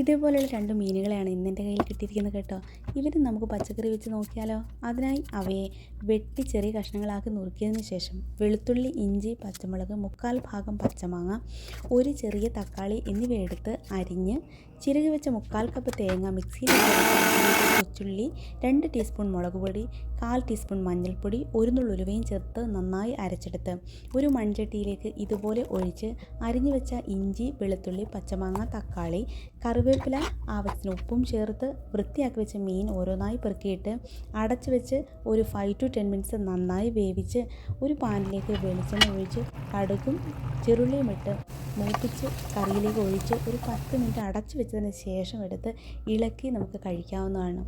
ഇതേപോലെയുള്ള രണ്ട് മീനുകളെയാണ് ഇന്ന് എന്റെ കയ്യിൽ കിട്ടിയിരിക്കുന്നത് കേട്ടോ. ഇവർ നമുക്ക് പച്ചക്കറി വെച്ച് നോക്കിയാലോ? അതിനായി അവയെ വെട്ടി ചെറിയ കഷ്ണങ്ങളാക്കി നുറുക്കിയതിന് ശേഷം വെളുത്തുള്ളി ഇഞ്ചി പച്ചമുളക് മുക്കാൽ ഭാഗം പച്ചമാങ്ങ ഒരു ചെറിയ തക്കാളി എന്നിവയെടുത്ത് അരിഞ്ഞ് ചിരകി വെച്ച മുക്കാൽ കപ്പ് തേങ്ങ മിക്സിയിൽ കൊച്ചുള്ളി രണ്ട് ടീസ്പൂൺ മുളക് പൊടി കാൽ ടീസ്പൂൺ മഞ്ഞൾപ്പൊടി ഒരു നുള്ളുലുവയും ചേർത്ത് നന്നായി അരച്ചെടുത്ത് ഒരു മൺചട്ടിയിലേക്ക് ഇതുപോലെ ഒഴിച്ച് അരിഞ്ഞു വെച്ച ഇഞ്ചി വെളുത്തുള്ളി പച്ചമാങ്ങ തക്കാളി കറിവേപ്പില ആവശ്യത്തിന് ഉപ്പും ചേർത്ത് വൃത്തിയാക്കി വെച്ച മീൻ ഓരോന്നായി പെറുക്കിയിട്ട് അടച്ചു വെച്ച് ഒരു ഫൈവ് ടു ടെൻ മിനിറ്റ്സ് നന്നായി വേവിച്ച് ഒരു പാനിലേക്ക് വെളിച്ചെണ്ണ ഒഴിച്ച് കടുകും ചെറുള്ളിയും ഇട്ട് മൂപ്പിച്ച് കറിയിലേക്ക് ഒഴിച്ച് ഒരു പത്ത് മിനിറ്റ് അടച്ചു വെച്ചതിന് ശേഷം എടുത്ത് ഇളക്കി നമുക്ക് കഴിക്കാവുന്നതാണ്.